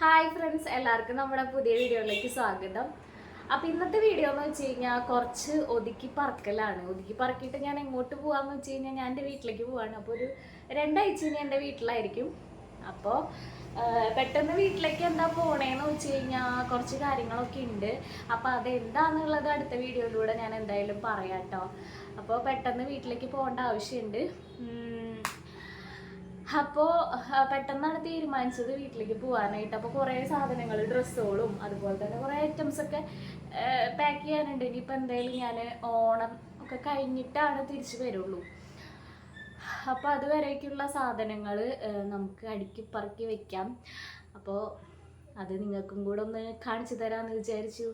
Hi friends എല്ലാവർക്കും നമ്മുടെ പുതിയ വീഡിയോയിലേക്ക് സ്വാഗതം. അപ്പോൾ ഇന്നത്തെ വീഡിയോ എന്ന് വെച്ച് കഴിഞ്ഞാൽ കുറച്ച് ഒതുക്കി പറക്കലാണ്. ഒതുക്കി പറക്കിയിട്ട് ഞാൻ എങ്ങോട്ട് പോകാമെന്ന് വെച്ച് കഴിഞ്ഞാൽ ഞാൻ എന്റെ വീട്ടിലേക്ക് പോവാണ്. അപ്പോൾ ഒരു രണ്ടാഴ്ച ഇനി എന്റെ വീട്ടിലായിരിക്കും. അപ്പോൾ പെട്ടെന്ന് വീട്ടിലേക്ക് എന്താ പോണേന്ന് വെച്ച് കഴിഞ്ഞാൽ കുറച്ച് കാര്യങ്ങളൊക്കെ ഉണ്ട്. അപ്പോൾ അതെന്താണെന്നുള്ളത് അടുത്ത വീഡിയോയിലൂടെ ഞാൻ എന്തായാലും പറയാം കേട്ടോ അപ്പോൾ പെട്ടെന്ന് വീട്ടിലേക്ക് പോകേണ്ട ആവശ്യമുണ്ട്. അപ്പോൾ പെട്ടെന്നാണ് തീരുമാനിച്ചത് വീട്ടിലേക്ക് പോകാനായിട്ട് അപ്പോൾ കുറേ സാധനങ്ങൾ ഡ്രസ്സുകളും അതുപോലെ തന്നെ കുറേ ഐറ്റംസ് ഒക്കെ പാക്ക് ചെയ്യാനുണ്ട്. ഇനിയിപ്പോൾ എന്തായാലും ഞാൻ ഓണം ഒക്കെ കഴിഞ്ഞിട്ടാണ് തിരിച്ചു വരുള്ളൂ. അപ്പോൾ അതുവരേക്കുള്ള സാധനങ്ങൾ നമുക്ക് അടുക്കി പറക്കി വെക്കാം. അപ്പോൾ അത് നിങ്ങൾക്കും കൂടെ ഒന്ന് കാണിച്ചു തരാമെന്ന് വിചാരിച്ചു.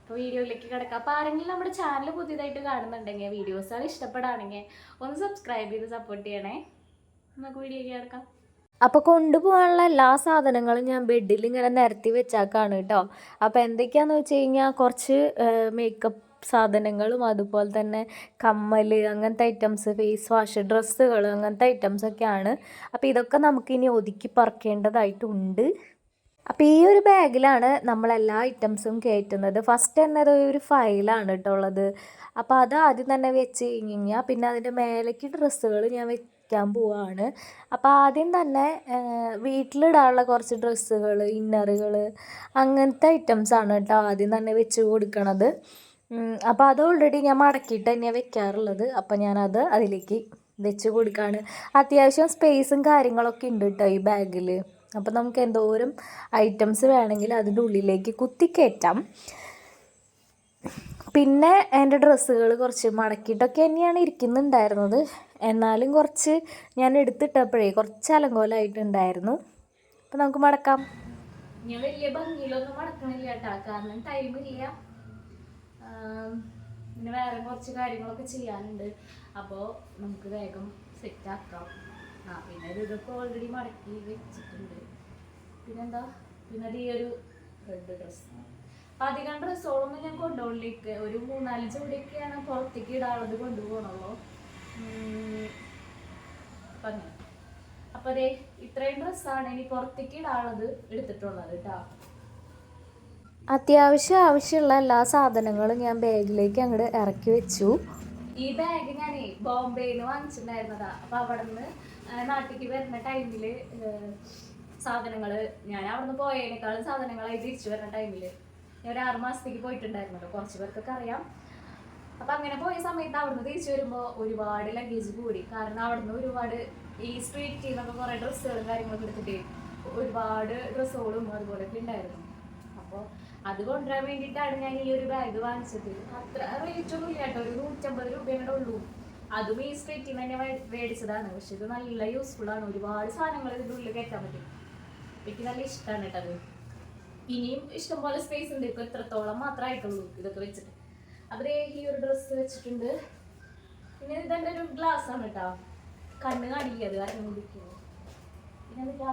അപ്പോൾ വീഡിയോയിലേക്ക് കിടക്കാം. അപ്പോൾ ആരെങ്കിലും നമ്മുടെ ചാനൽ പുതിയതായിട്ട് കാണുന്നുണ്ടെങ്കിൽ വീഡിയോസ് അത് ഇഷ്ടപ്പെടുകയാണെങ്കിൽ ഒന്ന് സബ്സ്ക്രൈബ് ചെയ്ത് സപ്പോർട്ട് ചെയ്യണേ. വീഡിയോയ്ക്ക് കിടക്കാം അപ്പോൾ കൊണ്ടുപോകാനുള്ള എല്ലാ സാധനങ്ങളും ഞാൻ ബെഡിൽ ഇങ്ങനെ നിരത്തി വെച്ചാക്കാണ് കേട്ടോ അപ്പോൾ എന്തൊക്കെയാന്ന് വെച്ച് കഴിഞ്ഞാൽ കുറച്ച് മേക്കപ്പ് സാധനങ്ങളും അതുപോലെ തന്നെ കമ്മൽ അങ്ങനത്തെ ഐറ്റംസ് ഫേസ് വാഷ് ഡ്രസ്സുകൾ അങ്ങനത്തെ ഐറ്റംസ് ഒക്കെയാണ്. അപ്പോൾ ഇതൊക്കെ നമുക്കിനി ഒതുക്കി പറക്കേണ്ടതായിട്ടുണ്ട്. അപ്പോൾ ഈ ഒരു ബാഗിലാണ് നമ്മൾ എല്ലാ ഐറ്റംസും കയറ്റുന്നത്. ഫസ്റ്റ് തന്നെ ഒരു ഫയലാണ് കേട്ടോ ഉള്ളത്. അപ്പോൾ അത് ആദ്യം തന്നെ വെച്ച് കഴിഞ്ഞാൽ പിന്നെ അതിന്റെ മേലേക്ക് ഡ്രസ്സുകൾ ഞാൻ വയ്ക്കാൻ പോവാണ്. അപ്പോൾ ആദ്യം തന്നെ വീട്ടിലിടാനുള്ള കുറച്ച് ഡ്രസ്സുകൾ ഇന്നറുകൾ അങ്ങനത്തെ ഐറ്റംസ് ആണ് കേട്ടോ ആദ്യം തന്നെ വെച്ച് കൊടുക്കണത്. അപ്പോൾ അത് ഓൾറെഡി ഞാൻ മടക്കിയിട്ട് തന്നെയാണ് വെക്കാറുള്ളത്. അപ്പോൾ ഞാനത് അതിലേക്ക് വെച്ച് കൊടുക്കുകയാണ് അത്യാവശ്യം സ്പേസും കാര്യങ്ങളൊക്കെ ഉണ്ട് കേട്ടോ ഈ ബാഗിൽ അപ്പോൾ നമുക്ക് എന്തോരം ഐറ്റംസ് വേണമെങ്കിൽ അതിന്റെ ഉള്ളിലേക്ക് കുത്തിക്കയറ്റാം. പിന്നെ എന്റെ ഡ്രസ്സുകൾ കുറച്ച് മടക്കിയിട്ടൊക്കെ തന്നെയാണ് ഇരിക്കുന്നുണ്ടായിരുന്നത്. എന്നാലും കുറച്ച് ഞാൻ എടുത്തിട്ടപ്പോഴേ കുറച്ച് അലങ്കോലമായിട്ടുണ്ടായിരുന്നു. അപ്പോൾ നമുക്ക് മടക്കാം. ഞാൻ വലിയ ഭംഗിയിലൊന്നും മടക്കണില്ല കേട്ടോ. കാരണം ടൈമില്ല പിന്നെ വേറെ കുറച്ച് കാര്യങ്ങളൊക്കെ ചെയ്യാനുണ്ട്. അപ്പോൾ നമുക്ക് വേഗം സെറ്റ് ആക്കാം. ആ പിന്നെ ഇത് ഇതൊക്കെ ഓൾറെഡി മടക്കി വെച്ചിട്ടുണ്ട്. പിന്നെന്താ? പിന്നെ ഈ ഒരു റെഡ് ഡ്രസ്സ് അധികം ഡ്രസ്സുകളൊന്നും ഞാൻ കൊണ്ടുപോകില്ലേക്ക് ഒരു മൂന്നാൽ ജോഡിയൊക്കെയാണ് പുറത്തേക്ക് ഇടാനുള്ളത് കൊണ്ടുപോകണല്ലോ പറഞ്ഞു അപ്പൊ അതെ ഇത്രയും ഡ്രസ്സാണ് ഇനി പുറത്തേക്ക് ഇടാനുള്ളത് എടുത്തിട്ടുള്ളത് കേട്ടോ അത്യാവശ്യം ആവശ്യമുള്ള എല്ലാ സാധനങ്ങളും ഞാൻ ബാഗിലേക്ക് അങ്ങോട്ട് ഇറക്കി വെച്ചു. ഈ ബാഗ് ഞാൻ ബോംബെയിൽ നിന്ന് വാങ്ങിച്ചിട്ടുണ്ടായിരുന്നതാ. അപ്പൊ അവിടെ നിന്ന് നാട്ടിലേക്ക് വരുന്ന ടൈമിൽ സാധനങ്ങൾ ഞാൻ അവിടുന്ന് പോയതിനേക്കാളും സാധനങ്ങളായി തിരിച്ചു വരുന്ന ടൈമിൽ ഞാൻ ഒരു ആറ് മാസത്തേക്ക് പോയിട്ടുണ്ടായിരുന്നല്ലോ കുറച്ച് പേർക്കൊക്കെ അറിയാം. അപ്പൊ അങ്ങനെ പോയ സമയത്ത് അവിടുന്ന് തിരിച്ചു വരുമ്പോൾ ഒരുപാട് ലഗേജ് കൂടി. കാരണം അവിടുന്ന് ഒരുപാട് ഈ സ്ട്രീറ്റിൽ നിന്നൊക്കെ കുറെ ഡ്രസ്സുകളും കാര്യങ്ങളൊക്കെ എടുത്തിട്ട് ഒരുപാട് ഡ്രസ്സുകളും അതുപോലെയൊക്കെ ഉണ്ടായിരുന്നു. അപ്പോൾ അത് കൊണ്ടുവരാൻ വേണ്ടിയിട്ടാണ് ഞാൻ ഈ ഒരു ബാഗ് വാങ്ങിച്ചത്. അത്ര റേറ്റ് ഒന്നും ഇല്ല കേട്ടോ ഒരു നൂറ്റമ്പത് രൂപയുടെ ഉള്ളൂ. അതും ഈ സ്ട്രീറ്റിൽ തന്നെ മേടിച്ചതാണ് പക്ഷെ ഇത് നല്ല യൂസ്ഫുൾ ആണ്. ഒരുപാട് സാധനങ്ങൾ ഇതിന്റെ ഉള്ളിൽ കയറ്റാൻ പറ്റും. എനിക്ക് നല്ല ഇഷ്ടമാണ് കേട്ടത് ഇനിയും ഇഷ്ടംപോലെ സ്പേസ് ഉണ്ട്. ഇപ്പൊ മാത്രം മാത്രമായിട്ടുള്ളൂ ഇതൊക്കെ വെച്ചിട്ട്. അപ്പൊ ഈ ഒരു ഡ്രസ്സ് വെച്ചിട്ടുണ്ട്. പിന്നെ ഇതെന്റെ ഒരു ഗ്ലാസ് ആണ് കേട്ടോ. കണ്ണ് കാണിക്കത് കാരണം കുടിക്കുന്നു. പിന്നെ എന്താ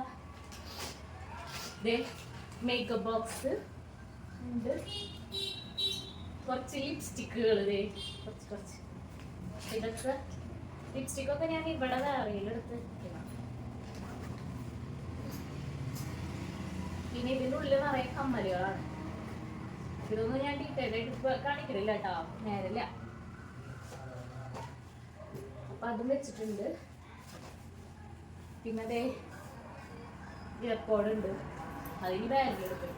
മേക്കപ്പ് ബോക്സ് ഉണ്ട്. കുറച്ച് ലിപ്സ്റ്റിക്കുകൾ കുറച്ച് കുറച്ച്. ഞാൻ ഇവിടെ പിന്നെ ഇതിന്റെ ഉള്ളിൽ നിറയെ കമ്മലുകളാണ്. ഇതൊന്നും ഞാൻ ഡീറ്റെയിൽ ആയിട്ട് കാണിക്കണില്ല കേട്ടോ നേരല്ല. അപ്പൊ അതും വെച്ചിട്ടുണ്ട്. പിന്നെ അതേ ഇയർപോഡ് ഉണ്ട്. അത് ഈ ബാഗിൽ എടുക്കും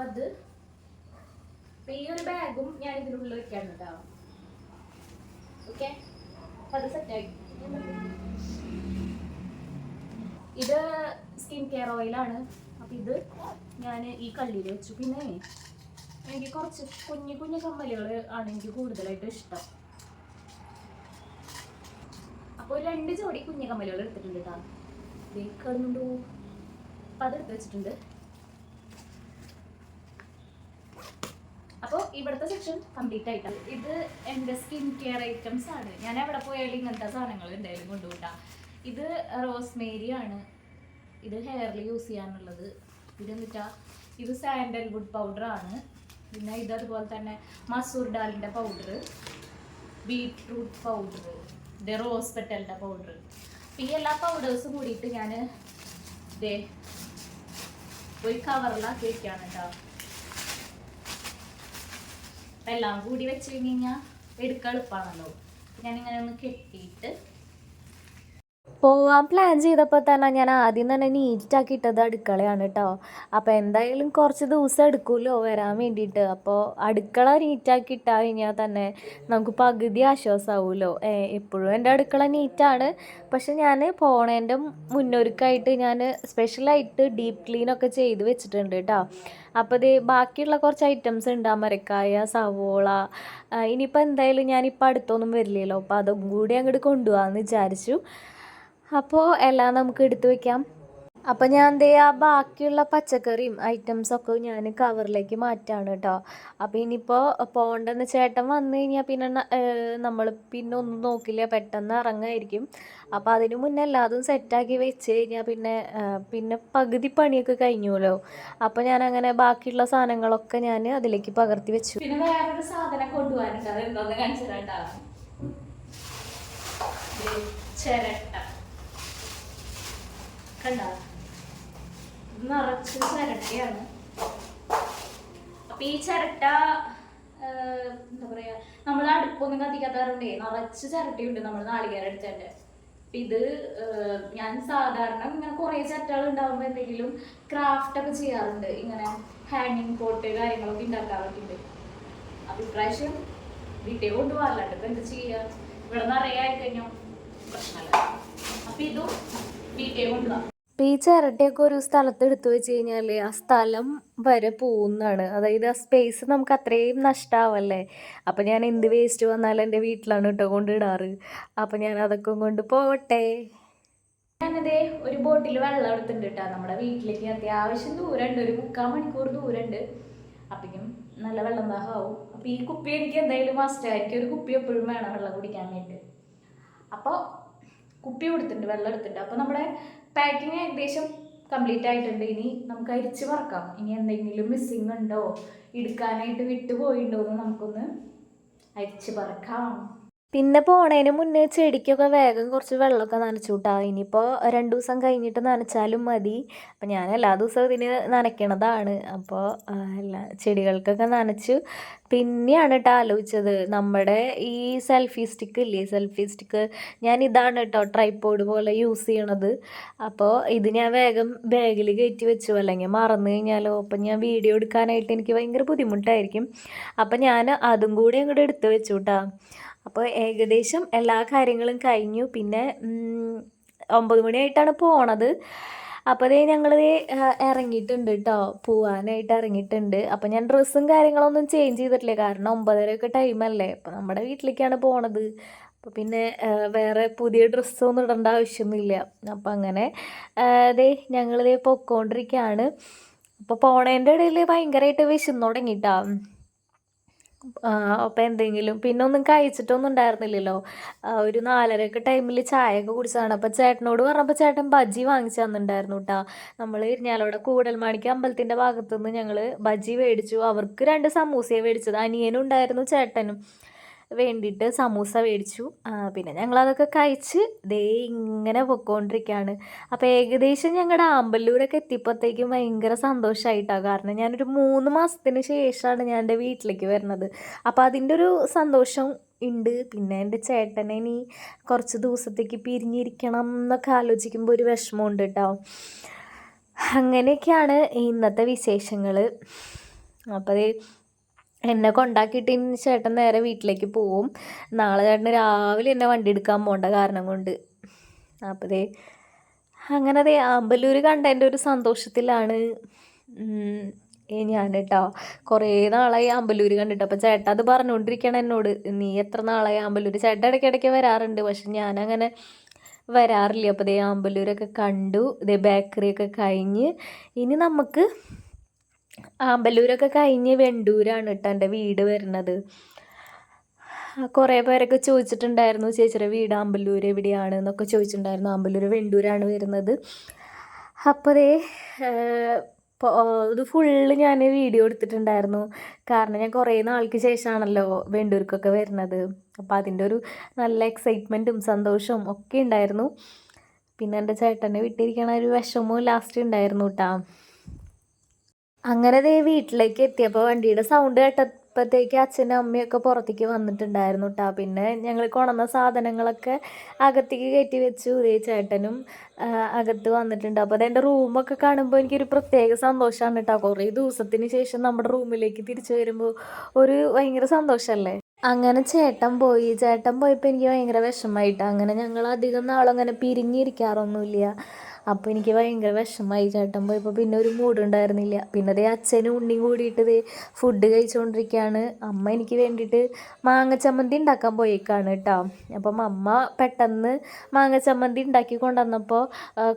അപ്പൊ അത് ഈ ഒരു ബാഗും ഞാൻ ഇതിനുള്ളിൽ വെക്കാൻ കേട്ടോ. ഓക്കെ അത് സെറ്റായി ഇത് സ്കിൻ കെയർ ഓയിലാണ് അപ്പം ഇത് ഞാൻ ഈ കള്ളിയിൽ വെച്ചു. പിന്നെ എനിക്ക് കുറച്ച് കുഞ്ഞു കുഞ്ഞു കമ്മലുകൾ ആണ് എനിക്ക് കൂടുതലായിട്ട് ഇഷ്ടം. അപ്പോൾ രണ്ട് ജോഡി കുഞ്ഞു കമ്മലുകൾ എടുത്തിട്ടുണ്ട് കേട്ടോ. അപ്പൊ അപ്പം അത് എടുത്ത് വെച്ചിട്ടുണ്ട്. അപ്പോൾ ഇവിടുത്തെ സെക്ഷൻ കംപ്ലീറ്റ് ആയിട്ടാണ്. ഇത് എന്റെ സ്കിൻ കെയർ ഐറ്റംസ് ആണ്. ഞാൻ എവിടെ പോയാലും ഇങ്ങനത്തെ സാധനങ്ങൾ എന്തായാലും കൊണ്ടുപോട്ടാ ഇത് റോസ്മേരി ആണ്. ഇത് ഹെയറിൽ യൂസ് ചെയ്യാനുള്ളത്. ഇതെന്നിട്ടാ? ഇത് സാൻഡൽവുഡ് പൗഡർ ആണ്. പിന്നെ ഇത് അതുപോലെ തന്നെ മസൂർ ഡാലിന്റെ പൗഡർ ബീട്രൂട്ട് പൗഡർ ഇത് റോസ് പെറ്റലിന്റെ പൗഡർ ഈ എല്ലാ പൗഡേഴ്സും കൂടിയിട്ട് ഞാൻ ഇതേ ഒരു കവറിലാക്കി വെക്കുകയാണ് കേട്ടോ അപ്പം എല്ലാം കൂടി വെച്ച് കഴിഞ്ഞ് കഴിഞ്ഞാൽ എടുക്കാൻ എളുപ്പമാണല്ലോ ഞാനിങ്ങനെ ഒന്ന് കെട്ടിയിട്ട് പോവാൻ പ്ലാൻ ചെയ്തപ്പോൾ തന്നെ ഞാൻ ആദ്യം തന്നെ നീറ്റാക്കി ഇട്ടത് അടുക്കളയാണ് കേട്ടോ അപ്പോൾ എന്തായാലും കുറച്ച് ദിവസം എടുക്കുമല്ലോ വരാൻ വേണ്ടിയിട്ട്. അപ്പോൾ അടുക്കള നീറ്റാക്കി ഇട്ടാൽ കഴിഞ്ഞാൽ തന്നെ നമുക്ക് പകുതി ആശ്വാസമാവുമല്ലോ എപ്പോഴും എന്റെ അടുക്കള നീറ്റാണ് പക്ഷെ ഞാൻ പോണേന്റെ മുന്നൊരുക്കായിട്ട് ഞാൻ സ്പെഷ്യലായിട്ട് ഡീപ്പ് ക്ലീനൊക്കെ ചെയ്ത് വെച്ചിട്ടുണ്ട് കേട്ടോ അപ്പോൾ ഇത് ബാക്കിയുള്ള കുറച്ച് ഐറ്റംസ് ഉണ്ട്. അമരക്കായ സവോള ഇനിയിപ്പോൾ എന്തായാലും ഞാനിപ്പോൾ അടുത്തൊന്നും വരില്ലല്ലോ. അപ്പോൾ അതും കൂടി അങ്ങോട്ട് കൊണ്ടുപോകാമെന്ന് വിചാരിച്ചു. അപ്പോൾ എല്ലാം നമുക്ക് എടുത്തു വയ്ക്കാം അപ്പോൾ ഞാൻ ദേ ആ ബാക്കിയുള്ള പച്ചക്കറിയും ഐറ്റംസൊക്കെ ഞാൻ കവറിലേക്ക് മാറ്റാണ് കേട്ടോ അപ്പോൾ ഇനിയിപ്പോൾ പോകണ്ടെന്ന് ചേട്ടൻ വന്നു കഴിഞ്ഞാൽ പിന്നെ നമ്മൾ പിന്നെ ഒന്നും നോക്കില്ല പെട്ടെന്ന് ഇറങ്ങായിരിക്കും. അപ്പോൾ അതിന് മുന്നേ എല്ലാതും സെറ്റാക്കി വെച്ച് കഴിഞ്ഞാൽ പിന്നെ പിന്നെ പകുതി പണിയൊക്കെ കഴിഞ്ഞുല്ലോ അപ്പോൾ ഞാൻ അങ്ങനെ ബാക്കിയുള്ള സാധനങ്ങളൊക്കെ ഞാൻ അതിലേക്ക് പകർത്തി വെച്ചു. പിന്നെ വേറൊരു സാധനം കൊണ്ടുപോകാനുണ്ട് അത് എന്താന്ന് കാണിച്ചു തരാട്ടാ. ചിരട്ട. കണ്ട? നിറച്ച് ചിരട്ടയാണ്. അപ്പൊ ഈ ചിരട്ട എന്താ പറയാ നമ്മൾ അടുപ്പൊന്നും കത്തിക്കാത്തവരുണ്ടേ നിറച്ച് ചിരട്ടയുണ്ട് നമ്മൾ നാളികേരം എടുത്തതിന്റെ അപ്പൊ ഇത് ഞാൻ സാധാരണ ഇങ്ങനെ കുറെ ചിരട്ടകൾ ഉണ്ടാവുമ്പോ എന്തെങ്കിലും ക്രാഫ്റ്റ് ഒക്കെ ചെയ്യാറുണ്ട്. ഇങ്ങനെ ഹാങ്ങിങ് പോട്ട് കാര്യങ്ങളൊക്കെ ഉണ്ടാക്കാറൊക്കെ ഉണ്ട് അഭിപ്രായം വീട്ടിൽ കൊണ്ടുപോകാറില്ല. ഇപ്പൊ എന്ത് ചെയ്യാ? ഇവിടെ നിറയെ ആയിക്കഴിഞ്ഞോ. പ്രശ്നമല്ല അപ്പൊ അപ്പോൾ ഒരു സ്ഥലത്ത് എടുത്തു വെച്ച് കഴിഞ്ഞാൽ ആ സ്ഥലം വരെ പോകുന്നതാണ്. അതായത് ആ സ്പേസ് നമുക്ക് അത്രയും നഷ്ടമാവല്ലേ അപ്പോൾ ഞാൻ എന്ത് വേസ്റ്റ് വന്നാലും എന്റെ വീട്ടിലാണ് കേട്ടോ കൊണ്ടിടാറ്. അപ്പോൾ ഞാൻ അതൊക്കെ കൊണ്ട് പോകട്ടെ ഞാനതേ ഒരു ബോട്ടിൽ വെള്ളം എടുത്തിട്ടുണ്ട് കേട്ടോ. നമ്മുടെ വീട്ടിലേക്ക് അത്യാവശ്യം ദൂരമുണ്ട്. ഒരു മുക്കാൽ മണിക്കൂർ ദൂരമുണ്ട്. അപ്പോഴേക്കും നല്ല വെള്ളം ദാഹമാവും. അപ്പോൾ ഈ കുപ്പി എനിക്ക് എന്തായാലും മസ്റ്റായിരിക്കും ഒരു കുപ്പി എപ്പോഴും വേണം വെള്ളം കുടിക്കാൻ വേണ്ടി അപ്പോൾ കുപ്പി കൊടുത്തിട്ടുണ്ട് വെള്ളം എടുത്തിട്ടുണ്ട്. അപ്പോൾ നമ്മുടെ പാക്കിങ് ഏകദേശം കംപ്ലീറ്റ് ആയിട്ടുണ്ട്. ഇനി നമുക്ക് അരിച്ച് പറക്കാം ഇനി എന്തെങ്കിലും മിസ്സിങ് ഉണ്ടോ? എടുക്കാനായിട്ട് വിട്ടുപോയിണ്ടോന്ന് നമുക്കൊന്ന് അരിച്ച് പറക്കാം പിന്നെ പോണേന് മുന്നേ ചെടിക്കൊക്കെ വേഗം കുറച്ച് വെള്ളമൊക്കെ നനച്ചു കൂട്ടാ ഇനിയിപ്പോൾ രണ്ട് ദിവസം കഴിഞ്ഞിട്ട് നനച്ചാലും മതി. അപ്പം ഞാൻ എല്ലാ ദിവസവും ഇതിന് നനയ്ക്കണതാണ്. അപ്പോൾ എല്ലാ ചെടികൾക്കൊക്കെ നനച്ചു. പിന്നെയാണ് കേട്ടോ ആലോചിച്ചത്. നമ്മുടെ ഈ സെൽഫി സ്റ്റിക്ക് ഇല്ലേ? സെൽഫി സ്റ്റിക്ക് ഞാൻ ഇതാണ് കേട്ടോ ട്രൈപ്പോഡ് പോലെ യൂസ് ചെയ്യണത്. അപ്പോൾ ഇത് ഞാൻ വേഗം ബാഗിൽ കയറ്റി വെച്ചു. അല്ലെങ്കിൽ മറന്നു കഴിഞ്ഞാലോ? അപ്പം ഞാൻ വീഡിയോ എടുക്കാനായിട്ട് എനിക്ക് ഭയങ്കര ബുദ്ധിമുട്ടായിരിക്കും. അപ്പം ഞാൻ അതും കൂടി അങ്ങോട്ട് എടുത്ത് വെച്ചു കേട്ടോ അപ്പോൾ ഏകദേശം എല്ലാ കാര്യങ്ങളും കഴിഞ്ഞു. പിന്നെ ഒമ്പത് മണിയായിട്ടാണ് പോണത്. അപ്പോൾ അതേ ഞങ്ങൾ ഇറങ്ങിയിട്ടുണ്ട് കേട്ടോ പോവാനായിട്ട് ഇറങ്ങിയിട്ടുണ്ട്. അപ്പോൾ ഞാൻ ഡ്രസ്സും കാര്യങ്ങളൊന്നും ചേഞ്ച് ചെയ്തിട്ടില്ല. കാരണം ഒമ്പതരയൊക്കെ ടൈമല്ലേ അപ്പോൾ നമ്മുടെ വീട്ടിലേക്കാണ് പോണത്. അപ്പോൾ പിന്നെ വേറെ പുതിയ ഡ്രസ്സൊന്നും ഇടേണ്ട ആവശ്യമൊന്നുമില്ല. അപ്പോൾ അങ്ങനെ അതേ ഞങ്ങളിതേ പൊക്കോണ്ടിരിക്കുകയാണ് അപ്പോൾ പോണേന്റെ ഇടയിൽ ഭയങ്കരമായിട്ട് വിശന്നു തുടങ്ങിയിട്ടാ അപ്പോൾ എന്തെങ്കിലും പിന്നെ ഒന്നും കഴിച്ചിട്ടൊന്നും ഉണ്ടായിരുന്നില്ലല്ലോ. ഒരു നാലരക്ക് ടൈമിൽ ചായയൊക്കെ കുടിച്ചതാണ്. അപ്പോൾ ചേട്ടനോട് പറഞ്ഞപ്പോൾ ചേട്ടൻ ബജ്ജി വാങ്ങിച്ചു തന്നിട്ടുണ്ടായിരുന്നു കേട്ടോ നമ്മൾ ഇരിഞ്ഞാലോടെ കൂടൽമാണിക്ക് അമ്പലത്തിന്റെ ഭാഗത്തുനിന്ന് ഞങ്ങൾ ബജ്ജി മേടിച്ചു. അവർക്ക് രണ്ട് സമൂസയെ മേടിച്ചത്. അനിയനും ഉണ്ടായിരുന്നു ചേട്ടനും. വേണ്ടിയിട്ട് സമൂസ മേടിച്ചു. പിന്നെ ഞങ്ങളതൊക്കെ കഴിച്ച് ദേ ഇങ്ങനെ പൊക്കോണ്ടിരിക്കുകയാണ് അപ്പോൾ ഏകദേശം ഞങ്ങളുടെ ആമ്പല്ലൂരൊക്കെ എത്തിയപ്പോഴത്തേക്കും ഭയങ്കര സന്തോഷമായിട്ടാണ് കാരണം ഞാനൊരു മൂന്ന് മാസത്തിന് ശേഷമാണ് ഞാൻ എന്റെ വീട്ടിലേക്ക് വരുന്നത്. അപ്പോൾ അതിന്റെ ഒരു സന്തോഷം ഉണ്ട് പിന്നെ എന്റെ ചേട്ടനെ ഇനി കുറച്ച് ദിവസത്തേക്ക് പിരിഞ്ഞിരിക്കണം എന്നൊക്കെ ആലോചിക്കുമ്പോൾ ഒരു വിഷമമുണ്ട് കേട്ടോ അങ്ങനെയൊക്കെയാണ് ഇന്നത്തെ വിശേഷങ്ങൾ അപ്പോൾ എന്നെ കൊണ്ടാക്കിയിട്ട് ഇനി ചേട്ടൻ നേരെ വീട്ടിലേക്ക് പോവും. നാളെ ചേട്ടന് രാവിലെ എന്നെ വണ്ടി എടുക്കാൻ പോകേണ്ട കാരണം കൊണ്ട്. അപ്പോൾ ദേ അങ്ങനെ ദേ ആമ്പല്ലൂർ കണ്ടതിന്റെ ഒരു സന്തോഷത്തിലാണ്. ഞാൻ കേട്ടോ കുറേ നാളായി ആമ്പല്ലൂർ കണ്ടിട്ട്. അപ്പോൾ ചേട്ടൻ അത് പറഞ്ഞുകൊണ്ടിരിക്കണം എന്നോട്. നീ എത്ര നാളായി ആമ്പല്ലൂർ ചേട്ടൻ ഇടയ്ക്കിടയ്ക്ക് വരാറുണ്ട് പക്ഷെ ഞാനങ്ങനെ വരാറില്ല. അപ്പോൾ ദേ അമ്പലൂരൊക്കെ കണ്ടു. ദേ ബേക്കറിയൊക്കെ കഴിഞ്ഞ് ഇനി നമുക്ക് ആമ്പല്ലൂരൊക്കെ കഴിഞ്ഞ് വെണ്ടൂരാണ് കേട്ടോ എന്റെ വീട് വരുന്നത്. കുറേ പേരൊക്കെ ചോദിച്ചിട്ടുണ്ടായിരുന്നു ചേച്ചിയുടെ വീട് ആമ്പല്ലൂർ എവിടെയാണ്? എന്നൊക്കെ ചോദിച്ചിട്ടുണ്ടായിരുന്നു. ആമ്പല്ലൂർ വെണ്ടൂരാണ് വരുന്നത്. അപ്പോൾ ഇത് ഫുള്ള് ഞാൻ വീഡിയോ എടുത്തിട്ടുണ്ടായിരുന്നു. കാരണം ഞാൻ കുറേ നാൾക്ക് ശേഷമാണല്ലോ വെണ്ടൂർക്കൊക്കെ വരുന്നത്. അപ്പോൾ അതിന്റെ ഒരു നല്ല എക്സൈറ്റ്മെന്റും സന്തോഷവും ഒക്കെ ഉണ്ടായിരുന്നു. പിന്നെ എന്റെ ചേട്ടനെ വിട്ടിരിക്കണ ഒരു വിഷമവും ലാസ്റ്റ് ഉണ്ടായിരുന്നു കേട്ടോ അങ്ങനെ ദേ വീട്ടിലേക്ക് എത്തിയപ്പോൾ വണ്ടിയുടെ സൗണ്ട് കേട്ടപ്പോഴത്തേക്ക് അച്ഛനും അമ്മയൊക്കെ പുറത്തേക്ക് വന്നിട്ടുണ്ടായിരുന്നു കേട്ടോ പിന്നെ ഞങ്ങൾ കൊണന്ന സാധനങ്ങളൊക്കെ അകത്തേക്ക് കയറ്റി വെച്ചു. ദേ ചേട്ടനും അകത്ത് വന്നിട്ടുണ്ട്. അപ്പോൾ അതെന്റെ റൂമൊക്കെ കാണുമ്പോൾ എനിക്കൊരു പ്രത്യേക സന്തോഷമാണ് കേട്ടോ കുറേ ദിവസത്തിന് ശേഷം നമ്മുടെ റൂമിലേക്ക് തിരിച്ചു വരുമ്പോൾ ഒരു ഭയങ്കര സന്തോഷമല്ലേ അങ്ങനെ ചേട്ടൻ പോയി. ചേട്ടൻ പോയപ്പോൾ എനിക്ക് ഭയങ്കര വിഷമമായിട്ട് അങ്ങനെ ഞങ്ങൾ അധികം നാളങ്ങനെ പിരിഞ്ഞിരിക്കാറൊന്നുമില്ല. അപ്പോൾ എനിക്ക് ഭയങ്കര വിഷമമായി ചേട്ടൻ പോയപ്പോൾ പിന്നെ ഒരു മൂഡ് ഉണ്ടായിരുന്നില്ല പിന്നെ അതേ അച്ഛനും ഉണ്ണിയും കൂടിയിട്ട് ഫുഡ് കഴിച്ചുകൊണ്ടിരിക്കുകയാണ് അമ്മ എനിക്ക് വേണ്ടിയിട്ട് മാങ്ങ ചമ്മന്തി ഉണ്ടാക്കാൻ പോയേക്കാണ് കേട്ടോ അപ്പം അമ്മ പെട്ടെന്ന് മാങ്ങ ചമ്മന്തി ഉണ്ടാക്കി കൊണ്ടുവന്നപ്പോൾ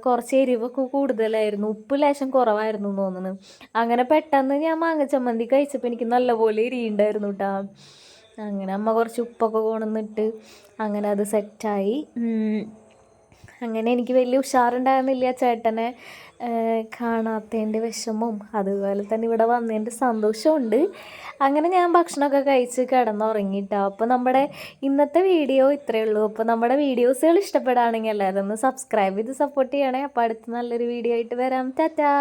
കുറച്ച് എരിവൊക്കെ കൂടുതലായിരുന്നു. ഉപ്പ് ലേശം കുറവായിരുന്നു തോന്നുന്നു. അങ്ങനെ പെട്ടെന്ന് ഞാൻ മാങ്ങ ചമ്മന്തി കഴിച്ചപ്പോൾ എനിക്ക് നല്ലപോലെ എരിയുണ്ടായിരുന്നു കേട്ടോ അങ്ങനെ അമ്മ കുറച്ച് ഉപ്പൊക്കെ കൊണ്ടുവന്നിട്ട് അങ്ങനെ അത് സെറ്റായി അങ്ങനെ എനിക്ക് വലിയ ഉഷാറുണ്ടായിരുന്നില്ല ചേട്ടനെ കാണാത്തതിന്റെ വിഷമവും. അതുപോലെ തന്നെ ഇവിടെ വന്നതിന്റെ സന്തോഷമുണ്ട് അങ്ങനെ ഞാൻ ഭക്ഷണമൊക്കെ കഴിച്ച് കിടന്നുറങ്ങിയിട്ടോ അപ്പോൾ നമ്മുടെ ഇന്നത്തെ വീഡിയോ ഇത്രയേ ഉള്ളൂ. അപ്പോൾ നമ്മുടെ വീഡിയോസുകൾ ഇഷ്ടപ്പെടുകയാണെങ്കിൽ എല്ലാവരും ഒന്ന് സബ്സ്ക്രൈബ് ചെയ്ത് സപ്പോർട്ട് ചെയ്യണേ. അപ്പോൾ അടുത്ത് നല്ലൊരു വീഡിയോ ആയിട്ട് വരാം. ടാറ്റാ!